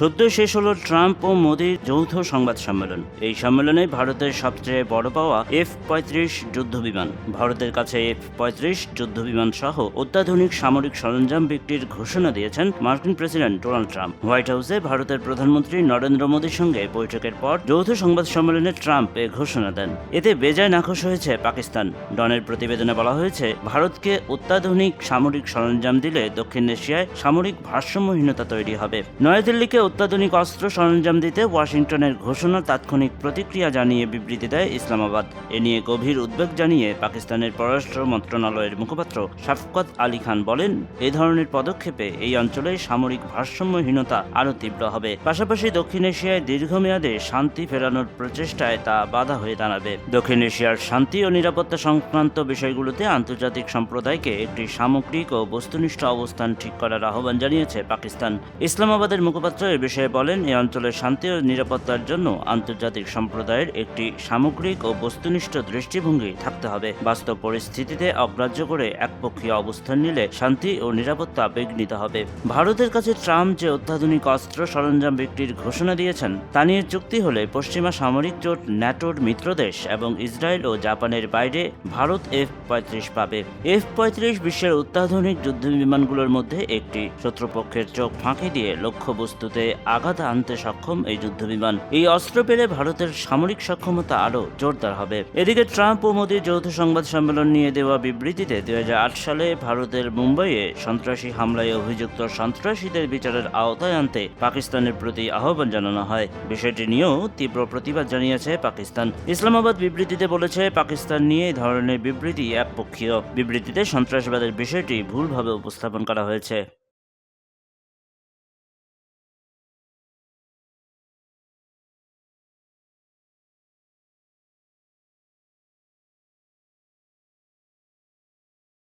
সদ্য শেষ হলো ট্রাম্প ও মোদির যৌথ সংবাদ সম্মেলন। এই সম্মেলনে ভারতের সবচেয়ে বড় পাওয়া এফ পঁয়ত্রিশ যুদ্ধবিমান, ভারতের কাছে এফ পঁয়ত্রিশ যুদ্ধ বিমান সহ অত্যাধুনিক সামরিক সরঞ্জাম বিক্রির ঘোষণা দিয়েছেন মার্কিন প্রেসিডেন্ট ডোনাল্ড ট্রাম্প। হোয়াইট হাউসে ভারতের প্রধানমন্ত্রী নরেন্দ্র মোদীর সঙ্গে বৈঠকের পর যৌথ সংবাদ সম্মেলনে ট্রাম্প এ ঘোষণা দেন। এতে বেজায় নাখোশ হয়েছে পাকিস্তান। ডনের প্রতিবেদনে বলা হয়েছে, ভারতকে অত্যাধুনিক সামরিক সরঞ্জাম দিলে দক্ষিণ এশিয়ায় সামরিক ভারসাম্যহীনতা তৈরি হবে। নয়াদিল্লিকে অত্যাধুনিক অস্ত্র সরঞ্জাম দিতে ওয়াশিংটনের ঘোষণা, তাৎক্ষণিক প্রতিক্রিয়া জানিয়ে বিবৃতি দেয় ইসলামাবাদ। এ নিয়ে গভীর উদ্বেগ জানিয়ে পাকিস্তানের পররাষ্ট্র মন্ত্রণালয়ের মুখপাত্র শাফকত আলী খান বলেন এই ধরনের পদক্ষেপে এই অঞ্চলে সামরিক ভারসাম্যহীনতা আরও তীব্র হবে। পাশাপাশি দক্ষিণ এশিয়ায় দীর্ঘমেয়াদে শান্তি ফেরানোর প্রচেষ্টায় তা বাধা হয়ে দাঁড়াবে। দক্ষিণ এশিয়ার শান্তি ও নিরাপত্তা সংক্রান্ত বিষয়গুলোতে আন্তর্জাতিক সম্প্রদায়কে একটি সামগ্রিক ও বস্তুনিষ্ঠ অবস্থান ঠিক করার আহ্বান জানিয়েছে পাকিস্তান। ইসলামাবাদের মুখপাত্র এ বিষয়ে বলেন, এই অঞ্চলের শান্তি ও নিরাপত্তার জন্য আন্তর্জাতিক সম্প্রদায়ের একটি সামগ্রিক ও বস্তুনিষ্ঠ দৃষ্টিভঙ্গি থাকতে হবে। বাস্তব পরিস্থিতিতে অগ্রাহ্য করে একপক্ষীয় অবস্থান নিলে শান্তি ও নিরাপত্তা বিঘ্নিত হবে। ভারতের কাছে ট্রাম্প যে অত্যাধুনিক অস্ত্র সরঞ্জাম বিক্রির ঘোষণা দিয়েছেন, তা নিয়ে চুক্তি হলে পশ্চিমা সামরিক জোট, ন্যাটোর মিত্রদেশ এবং ইসরায়েল ও জাপানের বাইরে ভারত এফ পঁয়ত্রিশ পাবে। এফ পঁয়ত্রিশ বিশ্বের অত্যাধুনিক যুদ্ধ বিমানগুলোর মধ্যে একটি। শত্রুপক্ষের চোখ ফাঁকি দিয়ে লক্ষ্যবস্তুতে আঘাত আনতে সক্ষম এই যুদ্ধ বিমান এই অস্ত্র পেলে ভারতের সামরিক সক্ষমতা আরও জোরদার হবে। এদিকে ট্রাম্প ও মোদীর যৌথ সংবাদ সম্মেলন নিয়ে দেওয়া বিবৃতিতে দুই সালে ভারতের মুম্বাইয়ে সন্ত্রাসী হামলায় অভিযুক্ত সন্ত্রাসীদের বিচারের আওতায় আনতে পাকিস্তানের প্রতি আহ্বান জানানো হয়। বিষয়টি নিয়েও তীব্র প্রতিবাদ জানিয়েছে পাকিস্তান। ইসলামাবাদ বিবৃতিতে বলেছে, পাকিস্তান নিয়ে এই ধরনের বিবৃতি একপক্ষীয়। বিবৃতিতে সন্ত্রাসবাদের বিষয়টি ভুলভাবে উপস্থাপন করা হয়েছে।